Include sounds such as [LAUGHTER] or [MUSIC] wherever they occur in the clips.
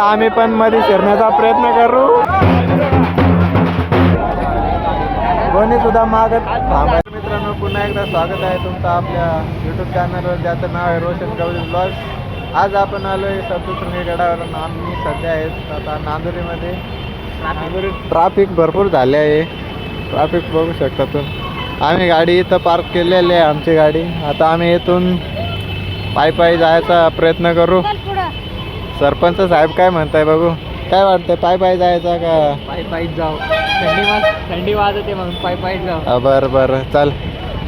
आता आम्ही पण मध्ये शिरण्याचा प्रयत्न करू. कोणी सुद्धा मागत थांबायचं मित्रांनो पुन्हा एकदा स्वागत आहे तुमचं आपल्या युट्यूब चॅनलवर ज्याचं नाव आहे रोशन गवळी ब्लॉग आज आपण आलो आहे सप्तशृंगी गडावर आम्ही सध्या आहेत आता नांदुरीमध्ये. नांदुरी ट्राफिक भरपूर झाले आहे. ट्राफिक बघू शकता तुम्ही. आम्ही गाडी इथं पार्क केलेली आहे आमची गाडी. आता आम्ही इथून पायी पायी जायचा प्रयत्न करू. सरपंच साहेब काय म्हणताय बघू? काय वाटतंय पायी पायी जायचा का? पायी पायीच जाऊ. थंडी वाज थंडी वाजते म्हणून पायी पायीच जाऊ. हा, बरं बरं. चल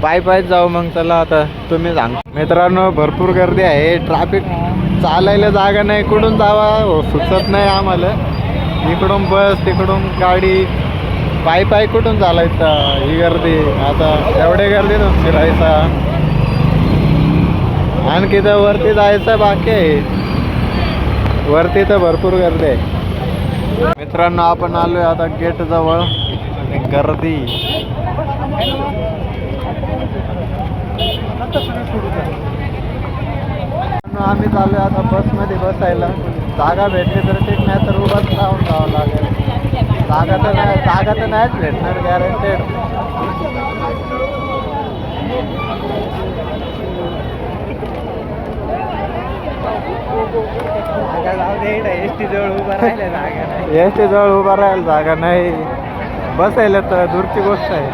पायी पायीच जाऊ मग. चला आता तुम्ही सांग. मित्रांनो भरपूर गर्दी आहे. ट्रॅफिक चालायला जागा नाही. कुठून जावा? हो, सुचत नाही आम्हाला. इकडून बस तिकडून गाडी. पायी पायी कुठून चालायचं ही गर्दी? आता एवढे गर्दीतून फिरायचा आणखी तर वरती जायचं बाकी आहे. वरती तर भरपूर गर्दी आहे. मित्रांनो आपण आलो आहे आता गेट जवळ. गर्दी. आम्ही आम्ही आहे आता बसमध्ये बसायला. जागा भेटली तर ठीक नाही तर उभाच राहून जावं लागेल. जागा तर नाही जागा तर नाहीच भेटणार गॅरंटेड एस टी जवळ उभा राहिला जागा नाही. जवळ उभा राहायला जागा नाही. बसायला तर दूरची गोष्ट आहे.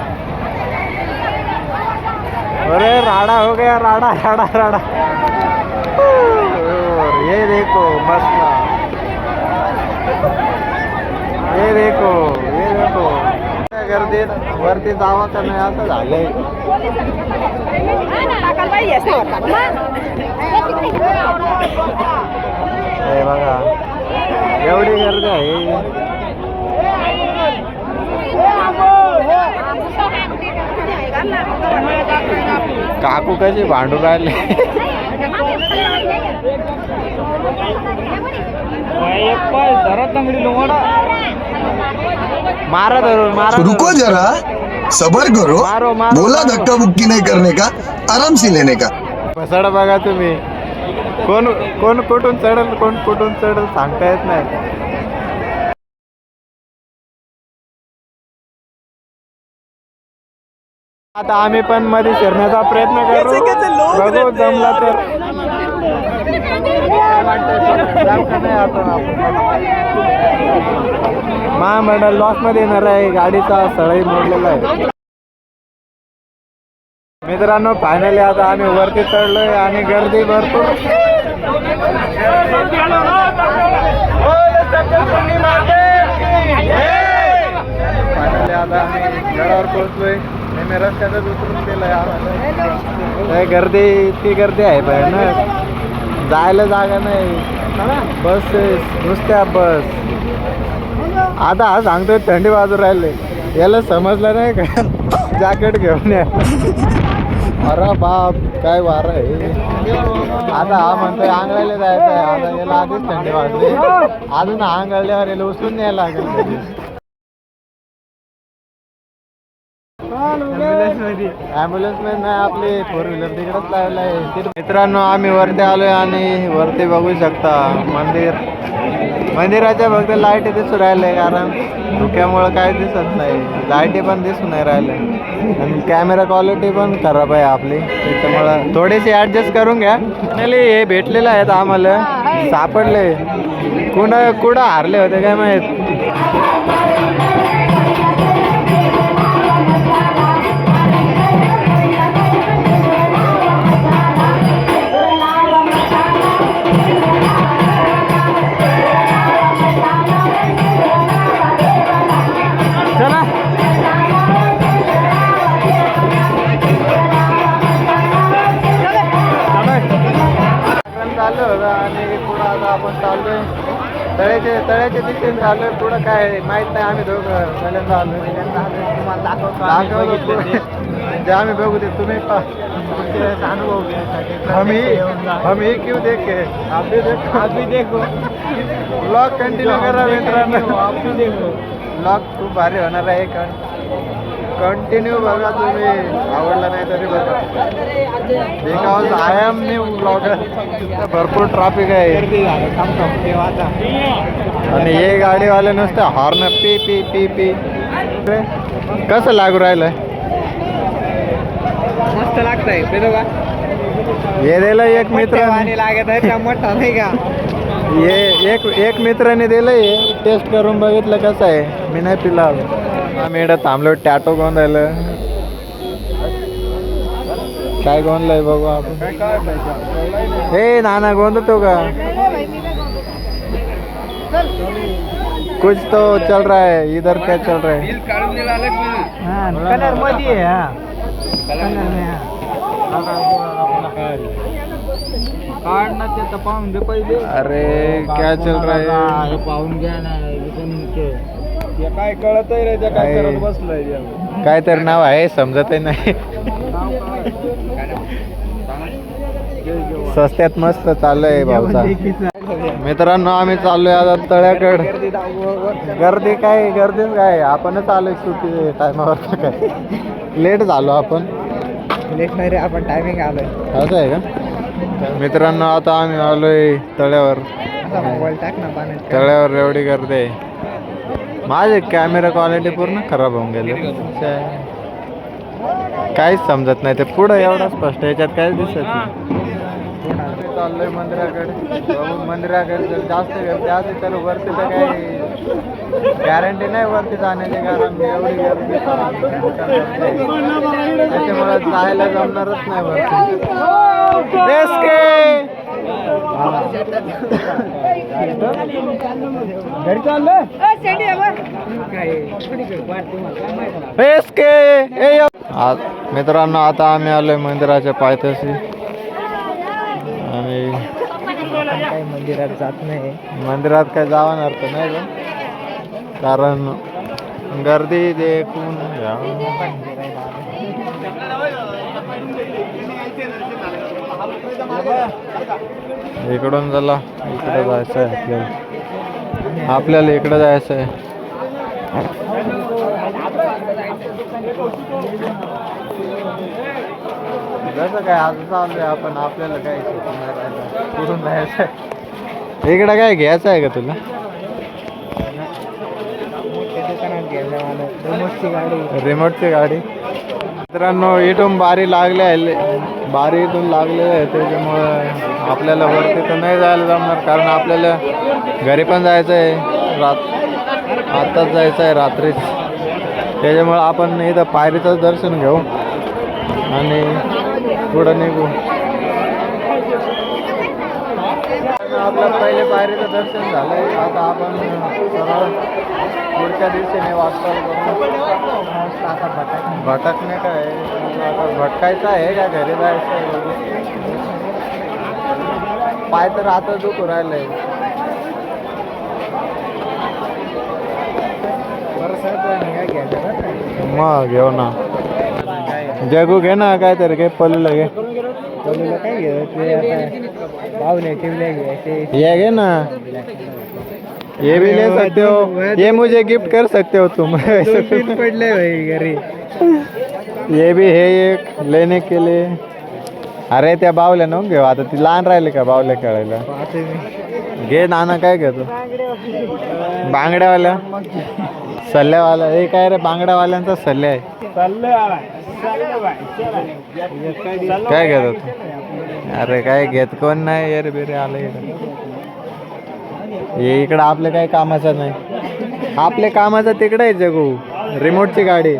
अरे राडा हो गया राडा राडा राडा. और ये देखो मसला ये देखो ये देखो. गर्दीत वरती जावा का नाही असं झालंय. हे बघा. एवढी गर्दी आहे. काकू कशी भांडू राहिले? मारा धरून मारा रुको. जरा. सबर करो. मारो, मारो, बोला. धक्का बुक्की नहीं करने का? आराम से लेने का? पसाड बघा तुम्ही. कोण कोण कुठून चढल कोण कुठून चढल सांगता येत नाही. आता आम्ही पण मध्ये शिरण्याचा प्रयत्न करू. बघू जमला तर? महामंडळ लॉसमध्ये येणार आहे. गाडीचा सळई मोडलेला आहे. मित्रांनो फायनली आता आम्ही वरती चढलोय आणि गर्दी भरपूर. फायनली आता आम्ही गडावर पोहोचलोय. मी रस्त्यातच उतरून दिलंय गर्दी इतकी गर्दी आहे भयानक. जायला जागा नाही. बस नुसत्या बस. आता हा सांगतोय थंडी बाजू राहिले. याला समजलं नाही का? [LAUGHS] जॅकेट घेऊन या. अरे बाप काय वार आहे. आता हा म्हणतोय आंघायला जायचं आहे आता याला आधीच थंडी वाजली. अजून आंगळल्यावर याला उचलून न्यायला लागेल ॲम्ब्युलन्स मॅन नाही आपली फोर व्हीलर तिकडेच लावलं आहे मित्रांनो आम्ही वरती आलोय आणि वरती बघू शकता मंदिर. मंदिराच्या फक्त लाईटी दिसून राहिले कारण धुक्यामुळं काय दिसत नाही. लाईटी पण दिसून नाही राहिले. आणि कॅमेरा क्वालिटी पण खराब आहे आपली. त्याच्यामुळं थोडीशी ॲडजस्ट करून घ्या. फायनली हे भेटलेलं आहेत आम्हाला. सापडले. कुणा कुठं हारले होते काय माहीत? तळ्याच्या दिशेने चाललोय पुढं काय माहीत नाही आम्ही दोघं पहिल्यांदा तुम्हाला दाखवतो आम्ही. जे आम्ही बघू ते तुम्ही अनुभव घेण्यासाठी हम क्यों देखे. आप भी देखो. आप भी देखो. ब्लॉग कंटिन्यू करा मित्रांनो. आप भी देखो. ब्लॉग खूप भारी होणार आहे कारण कंटिन्यू बघा तुम्ही. आवडला नाही तरी बघा. Because I am new blogger भरपूर ट्रॅफिक आहे. आणि हे गाडीवाले नुसते हॉर्न पी पी पी पी. कसं लागू राहिलं मस्त लागतंय. बघा. हे दिलं एक मित्र. लागत आहे त्या मोठा नाही का? हे एक एक मित्राने दिलं हे टेस्ट करून बघितलं कसं आहे. मी नाही पिला आम्ही इकडं थांबलो टॅटो गोंधायला काय गोंधलंय बघू आपण. हे नाना गोंधतो का? कुछ तो चल रहा है इधर क्या चल रहा है? कलरमध्ये हा. हा. अरे क्या चल रहा है? हे पाहून घ्या ना काय कळत काय बसलंय काय तर नाव आहे समजत नाही. सस्त्यात मस्त चाललंय भाऊचा. मित्रांनो आम्ही चाललोय आता तळ्याकड. गर्दी काय गर्दी काय आपणच आलोय सुट्टी टायमावर काय. लेट झालो आपण. लेट नाही रे आपण टायमिंग आलोय. असं आहे का? मित्रांनो आता आम्ही आलोय तळ्यावर. असा मोबाईल टाक ना पाण्यात. तळ्यावर एवढी गर्दी आहे. माझे कॅमेरा क्वालिटी पूर्ण खराब होऊन गेले. काहीच समजत नाही. ते पुढं एवढं स्पष्ट याच्यात काहीच दिसत नाही. चाललोय मंदिराकडे. मंदिराकडे जास्त गर्दी असली तर वरती तर काही गॅरंटी नाही वरती जाण्याची कारण एवढी गर्दी त्याच्यामुळे जायला जमणारच नाही वरती! घरी चाललं एसके मित्रांनो आता आम्ही आलोय मंदिराच्या पायथ्याशी. आणि मंदिरात जात नाही मंदिरात काय जावं अर्थ नाही कारण गर्दी देखून इकडून झाला इकडं जायचं आहे आपल्याला. आपल्याला इकडं जायचं आहे जसं काय आज चाललोय आपण आपल्याला काय. कुठून जायचं इकडं काय घ्यायचं आहे का तुला? रिमोटची गाडी. रिमोटची गाडी. मित्रांनो इथून बारी लागले आहे. बारी इथून लागलेलं आहे त्याच्यामुळं आपल्याला वरती तर नाही जायला जमणार कारण आपल्याला घरी पण जायचं आहे रात आत्ताच जायचं आहे रात्रीच. त्याच्यामुळं आपण इथं पायरीचं दर्शन घेऊ आणि पुढं निघू. आपलं पहिले पायरीचं दर्शन झालंय. आता आपण सरळ पुढच्या दिवशीने वाटचाल करू आता भटक भटकणे काय? आता भटकायचं आहे का घरी जायचं पाय तर आता दुखू राहिलंय? मग घेऊ ना. जगू घे ना काय तर घे पलूला घे. पल्लूला काय घ्यायचं ये घे ना. ये भी ले सकते हो. ये मुझे गिफ्ट कर सकते हो तुम. [LAUGHS] पडले भाई घरी. ये भी है एक लेने के लिए. अरे त्या बावल्या नको घेऊ. आता ती लहान राहिली का बावल्या खेळायला? घे नाना काय घेतो बांगड्यावाल्या. सल्ल्यावाला हे काय रे बांगड्यावाल्यांचा सल्ले आहे. काय घेतो तू? अरे काय घेत कोण नाही येर बिरे आलं इकडं. हे इकडं आपलं काही कामाचं नाही. आपल्या कामाचं तिकडं आहे जगू. रिमोटची गाडी.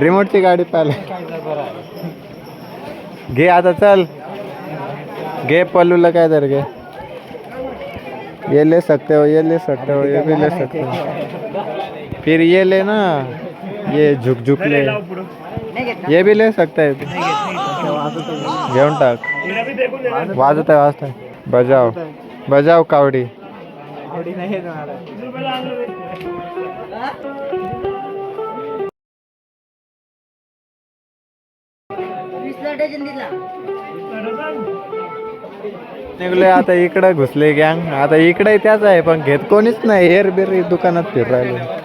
रिमोटची गाडी पाहिलं. घे आता चल. घे पल्लूला काय तर घे. ये ले सकते हो ये ले सकते हो ये भी ले सकते हो. फिर ये ले ना. ये झुक झुक ले ये भी ले सकता है घेऊन टाक. वाजत आहे वाजत आहे बजाव. बजाव कावडी. निघले आता इकडं घुसले गँग आता इकडे त्याच आहे पण घेत कोणीच नाही. हेर बिर दुकानात फिर राहिले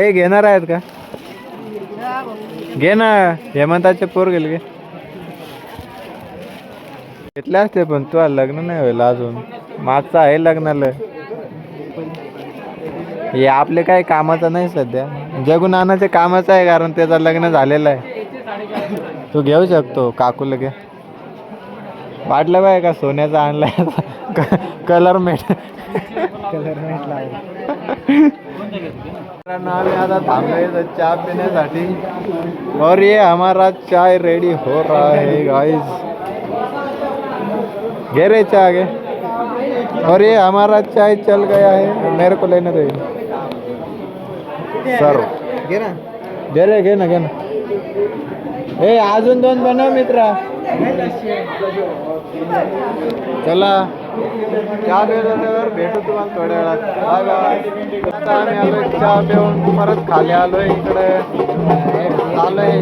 ए घेणार आहेत का? घे ना हेमंताचे पोर गेले गे. घेतले असते पण तू लग्न नाही होईल अजून. मागचं आहे लग्नाला. हे आपले काही कामाचं नाही सध्या. जगून आणायचे कामाचं आहे कारण त्याचं लग्न झालेलं आहे. तू घेऊ शकतो काकूला घे. वाटलं बाय का सोन्याचा आणलाय? कलर मेट कलर म्हटला मित्रांनो, आम्ही आता चहा पिण्यासाठी और ये हमारा चाय रेडी हो रहा है गाइस घे रे चाय आगे. और ये हमारा चाय चल गया है मेरे को लेने दे सर. घे ना. घे घे ना घे ना. ए अजून दोन बनव मित्रा. चला चहा पित भेटू तुम्हाला थोड्या वेळात. बाय बाय आता आम्ही आलोय चहा पिऊन परत खाली आलोय इकडे. आलोय.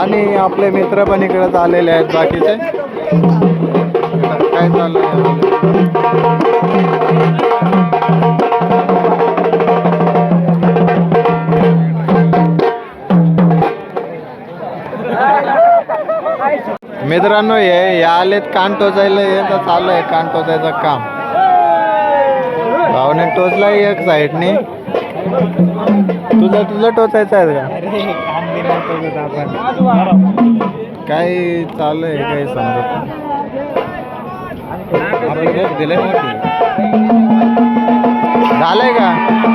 आणि आपले मित्र पण इकडे आलेले आहेत बाकीचे. काय चाललंय? मित्रांनो हे हे आलेत कान टोचायला याचं चालू आहे कान टोचायचं काम. भावने टोचला एक साईडने. तुझं तुझं टोचायचं आहे का? काय चालू आहे काही समजत झालंय का?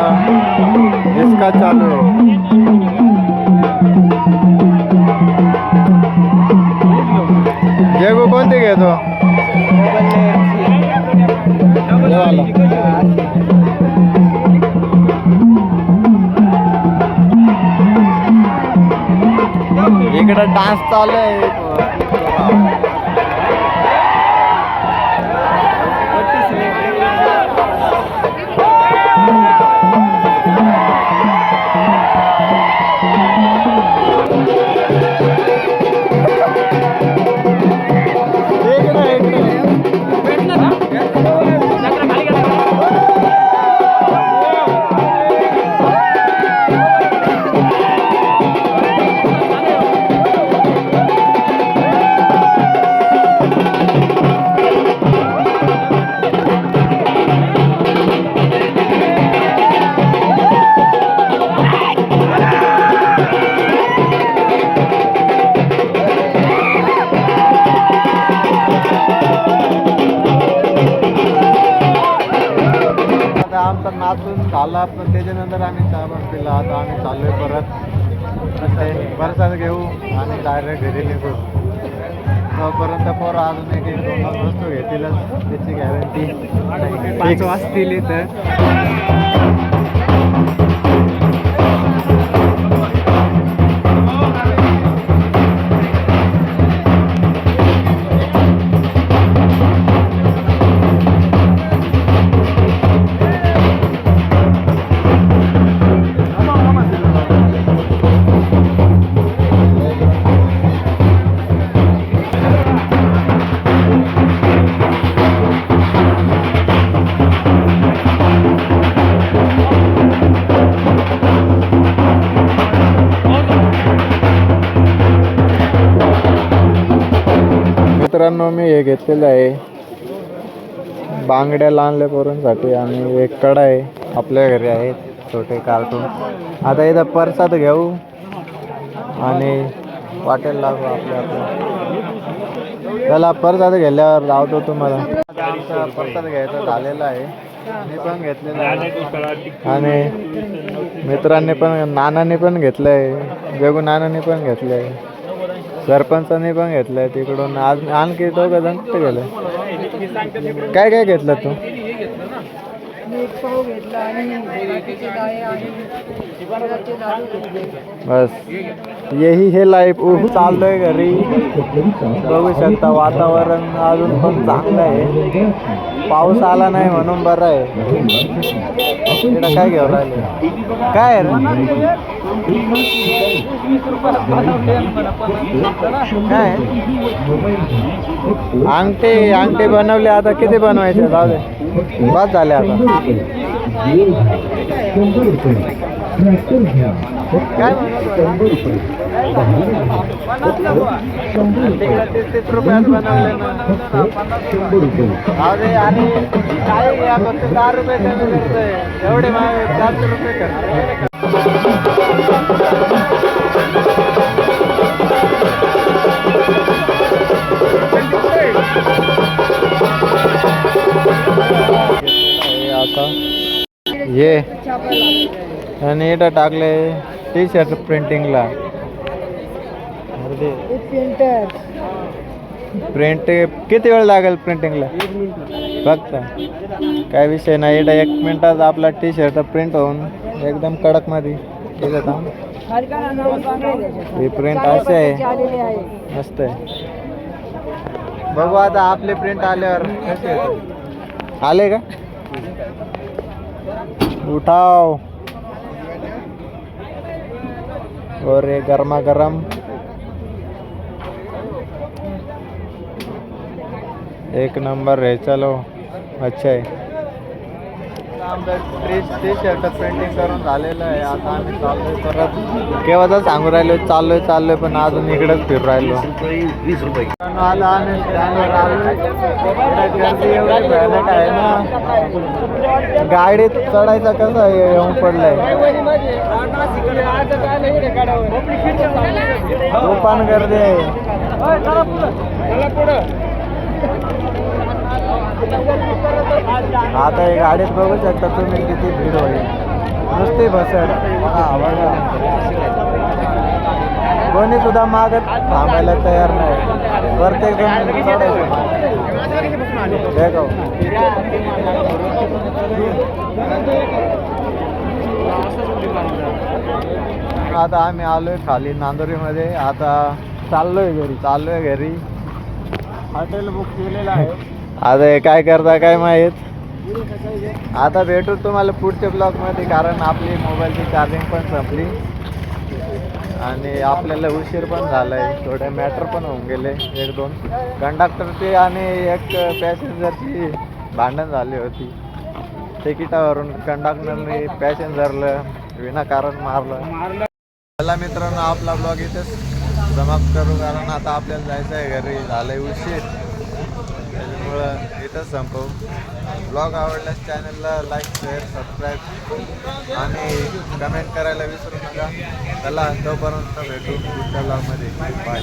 आता इसका चालू। आहे जेगू कोणते घेतो? हे इकडं डान्स चालू आहे. आमचा नाचून झाला पण त्याच्यानंतर आम्ही चहा पण पिला. आता आम्ही चाललोय परत. कसं आहे परसाद घेऊ आणि डायरेक्ट घरी निघू. तोपर्यंत पोरं अजून एक एक दोन दोन वस्तू घेतीलच त्याची गॅरंटी पाच वाजतील इथं. मित्रांनो मी हे घेतलेलं आहे. बांगड्या लहानल्या पोरांसाठी आणि एक कडा आहे आपल्या घरी आहे छोटे कार्टून आता इथं परसाद घेऊ आणि वाटेल लागू आपल्या आपल्या. त्याला परसाद घेतल्यावर लावतो तुम्हाला. आमचा परसाद घ्यायचा झालेला आहे. मी पण घेतलेला आणि मित्रांनी पण नानाने पण घेतलं आहे जगू नानाने पण घेतलं आहे सरपंचाने पण घेतलंय तिकडून. आज आणखी दोघं जण कुठे गेलं? काय काय घेतलं तू? बस. यही हे लाईफ ऊह चाललोय घरी. बघू शकता वातावरण अजून पण चांगलं आहे. पाऊस आला नाही म्हणून बरं आहे. काय घेऊन राहिले? काय काय? अंगठी अंगठी बनवली आता किती बनवायचे? जाऊ दे. बस झाले आता. काय आणि काय या फक्त दहा रुपये कमी करतोय एवढे महाग चारशे रुपये हे आता ये. आणि टाकले टी शर्ट प्रिंटिंगला प्रिंट किती वेळ लागेल प्रिंटिंगला फक्त. काय विषय नाही इथं एक मिनिटात आपला टी शर्ट प्रिंट होऊन एकदम कडकमध्ये इथं थांब ही प्रिंट अशी आहे. मस्त आहे. बघू आता आपले प्रिंट आल्यावर कसे. आले का? उठाव. और ये गरमा गरम एक नंबर है चलो अच्छा आहे. टी शर्ट प्रिंटिंग करून झालेलं आहे. आता आम्ही चाललोय परत. केव्हाच सांगू राहिलो चाललोय चाललोय पण अजून इकडेच फिरू राहिलो. आला आम्ही स्टँडवर आलोय इकडे गर्दी एवढी भयानक आहे ना. गाडीत चढायचा कसा येऊन पडलाय. तुफान गर्दी आहे. आता हे गाडीत बघू शकता तुम्ही किती भीड होईल. नुसती बसड हा बघा. कोणी सुद्धा मागत थांबायला तयार नाही. प्रत्येक जण आता आम्ही आलोय खाली नांदोरीमध्ये. आता चाललोय घरी. चाललोय घरी. हॉटेल बुक केलेलं आहे. आता काय करता काय माहीत? आता भेटू तुम्हाला पुढच्या ब्लॉगमध्ये कारण आपली मोबाईलची चार्जिंग पण संपली. आणि आपल्याला उशीर पण झाला आहे थोडे मॅटर पण होऊन गेले एक दोन. कंडक्टरची आणि एक पॅसेंजरची भांडण झाली होती. तिकिटावरून कंडक्टरने पॅसेंजरला विनाकारण मारलं. चला मित्रांनो आपला ब्लॉग इथेच समाप्त करू कारण आता आपल्याला जायचं आहे घरी. झालंय उशीर. त्याच्यामुळं इथंच संपव. ब्लॉग आवडल्यास चॅनलला लाईक शेअर सबस्क्राईब आणि कमेंट करायला विसरू नका. चला तोपर्यंत भेटू पुढच्या ब्लॉगमध्ये बाय